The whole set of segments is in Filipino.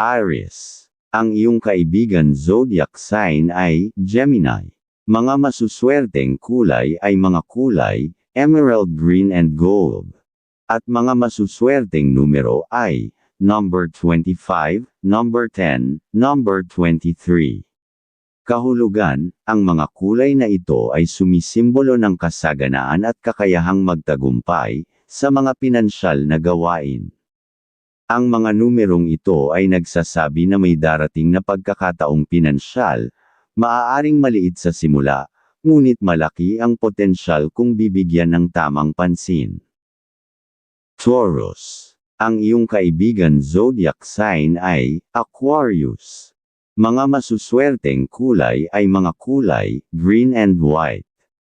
Aries. Ang iyong kaibigan zodiac sign ay Gemini. Mga masuswerteng kulay ay mga kulay, emerald green and gold. At mga masuswerteng numero ay number 25, number 10, number 23. Kahulugan, ang mga kulay na ito ay sumisimbolo ng kasaganaan at kakayahang magtagumpay sa mga pinansyal na gawain. Ang mga numerong ito ay nagsasabi na may darating na pagkakataong pinansyal, maaaring maliit sa simula, ngunit malaki ang potensyal kung bibigyan ng tamang pansin. Taurus. Ang iyong kaibigan zodiac sign ay Aquarius. Mga masuswerteng kulay ay mga kulay, green and white.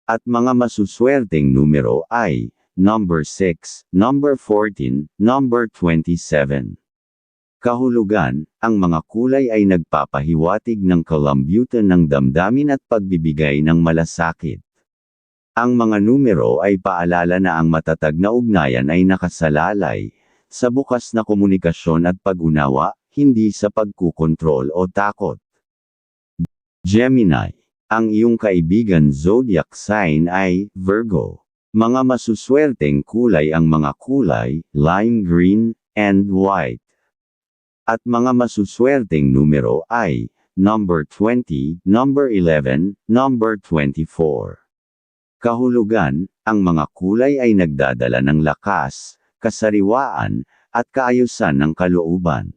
At mga masuswerteng numero ay number 6, number 14, number 27. Kahulugan, ang mga kulay ay nagpapahiwatig ng kalambyutan ng damdamin at pagbibigay ng malasakit. Ang mga numero ay paalala na ang matatag na ugnayan ay nakasalalay sa bukas na komunikasyon at pag-unawa, hindi sa pagkukontrol o takot. Gemini. Ang iyong kaibigan zodiac sign ay Virgo. Mga masuswerteng kulay ang mga kulay, lime green, and white. At mga masuswerteng numero ay, number 20, number 11, number 24. Kahulugan, ang mga kulay ay nagdadala ng lakas, kasariwaan, at kaayusan ng kalooban.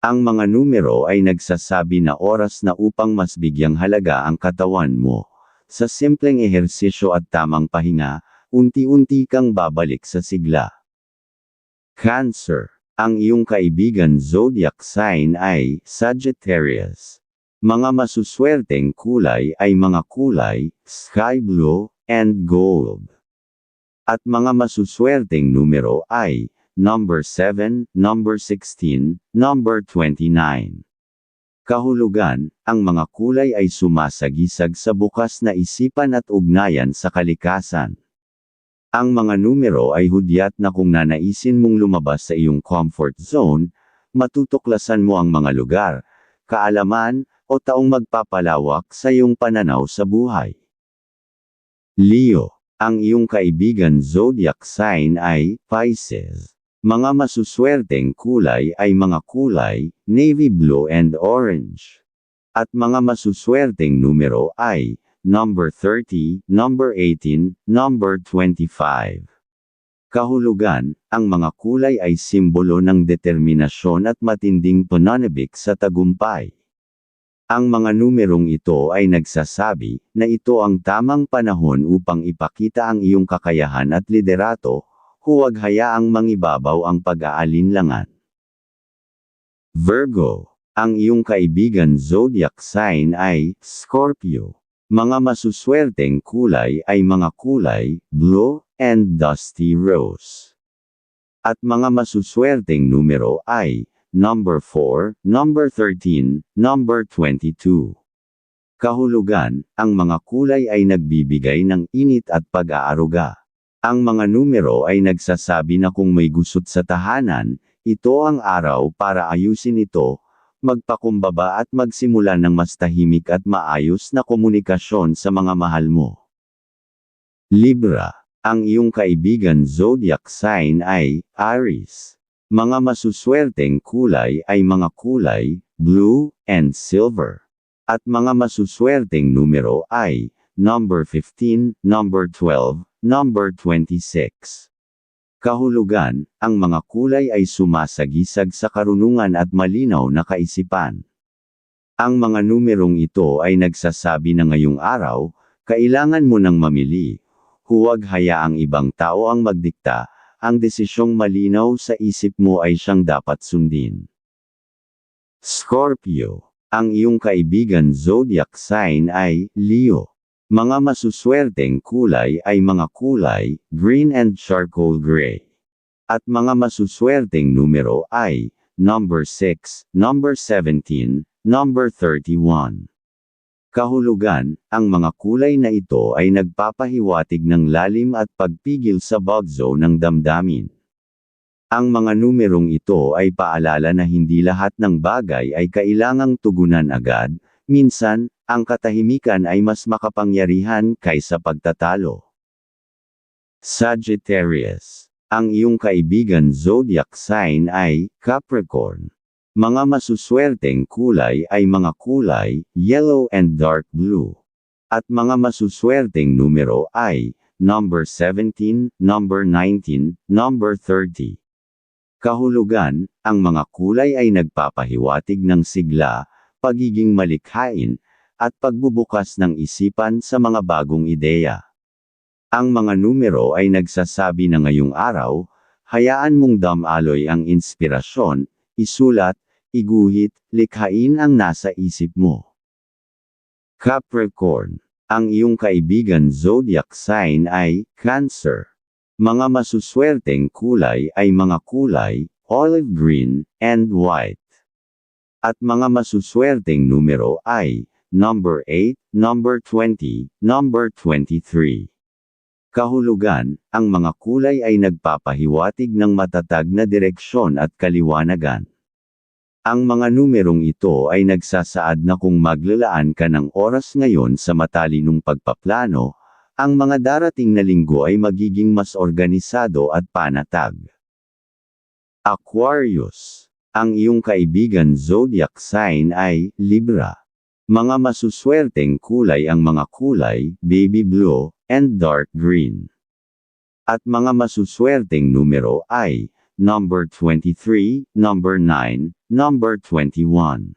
Ang mga numero ay nagsasabi na oras na upang mas bigyang halaga ang katawan mo. Sa simpleng ehersisyo at tamang pahinga, unti-unti kang babalik sa sigla. Cancer. Ang iyong kaibigan zodiac sign ay Sagittarius. Mga masuswerteng kulay ay mga kulay, sky blue, and gold. At mga masuswerteng numero ay, number 7, number 16, number 29. Kahulugan, ang mga kulay ay sumasagisag sa bukas na isipan at ugnayan sa kalikasan. Ang mga numero ay hudyat na kung nanaisin mong lumabas sa iyong comfort zone, matutuklasan mo ang mga lugar, kaalaman, o taong magpapalawak sa iyong pananaw sa buhay. Leo, ang iyong kaibigan zodiac sign ay Pisces. Mga masuswerteng kulay ay mga kulay, navy blue and orange. At mga masuswerteng numero ay, number 30, number 18, number 25. Kahulugan, ang mga kulay ay simbolo ng determinasyon at matinding pananabik sa tagumpay. Ang mga numerong ito ay nagsasabi na ito ang tamang panahon upang ipakita ang iyong kakayahan at liderato, huwag hayaang mangibabaw ang pag-aalinlangan. Virgo. Ang iyong kaibigan zodiac sign ay Scorpio. Mga masuswerteng kulay ay mga kulay, blue, and dusty rose. At mga masuswerteng numero ay, number 4, number 13, number 22. Kahulugan, ang mga kulay ay nagbibigay ng init at pag-aaruga. Ang mga numero ay nagsasabi na kung may gusot sa tahanan, ito ang araw para ayusin ito, magpakumbaba at magsimula ng mas tahimik at maayos na komunikasyon sa mga mahal mo. Libra. Ang iyong kaibigan zodiac sign ay Aries. Mga masuswerteng kulay ay mga kulay, blue, and silver. At mga masuswerteng numero ay, number 15, number 12, number 26. Kahulugan, ang mga kulay ay sumasagisag sa karunungan at malinaw na kaisipan. Ang mga numerong ito ay nagsasabi na ngayong araw, kailangan mo nang mamili. Huwag hayaang ibang tao ang magdikta, ang desisyong malinaw sa isip mo ay siyang dapat sundin. Scorpio. Ang iyong kaibigan zodiac sign ay Leo. Mga masuswerteng kulay ay mga kulay, green and charcoal gray. At mga masuswerteng numero ay, number 6, number 17, number 31. Kahulugan, ang mga kulay na ito ay nagpapahiwatig ng lalim at pagpigil sa bug zone ng damdamin. Ang mga numerong ito ay paalala na hindi lahat ng bagay ay kailangang tugunan agad, minsan, ang katahimikan ay mas makapangyarihan kaysa pagtatalo. Sagittarius. Ang iyong kaibigan zodiac sign ay Capricorn. Mga masuswerteng kulay ay mga kulay, yellow and dark blue. At mga masuswerteng numero ay, number 17, number 19, number 30. Kahulugan, ang mga kulay ay nagpapahiwatig ng sigla, pagiging malikhain, at pagbubukas ng isipan sa mga bagong ideya. Ang mga numero ay nagsasabi na ngayong araw, hayaan mong damaloy ang inspirasyon, isulat, iguhit, likhain ang nasa isip mo. Capricorn. Ang iyong kaibigan zodiac sign ay Cancer. Mga masuswerteng kulay ay mga kulay, olive green, and white. At mga masuswerteng numero ay, number 8, number 20, number 23. Kahulugan, ang mga kulay ay nagpapahiwatig ng matatag na direksyon at kaliwanagan. Ang mga numerong ito ay nagsasaad na kung maglalaan ka ng oras ngayon sa matalinong pagpaplano, ang mga darating na linggo ay magiging mas organisado at panatag. Aquarius. Ang iyong kaibigan zodiac sign ay Libra. Mga masuswerteng kulay ang mga kulay, baby blue, and dark green. At mga masuswerteng numero ay, number 23, number 9, number 21.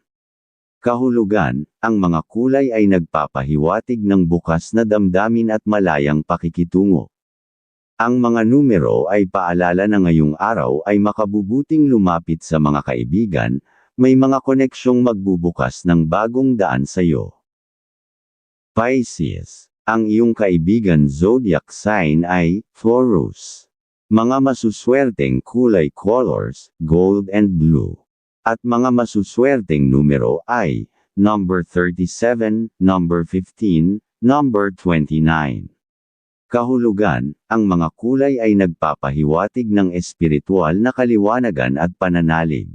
Kahulugan, ang mga kulay ay nagpapahiwatig ng bukas na damdamin at malayang pakikitungo. Ang mga numero ay paalala na ngayong araw ay makabubuting lumapit sa mga kaibigan, may mga koneksyong magbubukas ng bagong daan sa iyo. Pisces ang iyong kaibigan zodiac sign ay Taurus. Mga masuswerteng kulay colors, gold and blue. At mga masuswerteng numero ay, number 37, number 15, number 29. Kahulugan, ang mga kulay ay nagpapahiwatig ng espiritual na kaliwanagan at pananalig.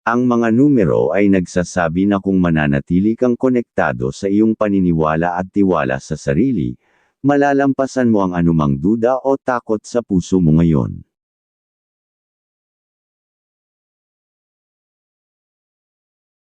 Ang mga numero ay nagsasabi na kung mananatili kang konektado sa iyong paniniwala at tiwala sa sarili, malalampasan mo ang anumang duda o takot sa puso mo ngayon.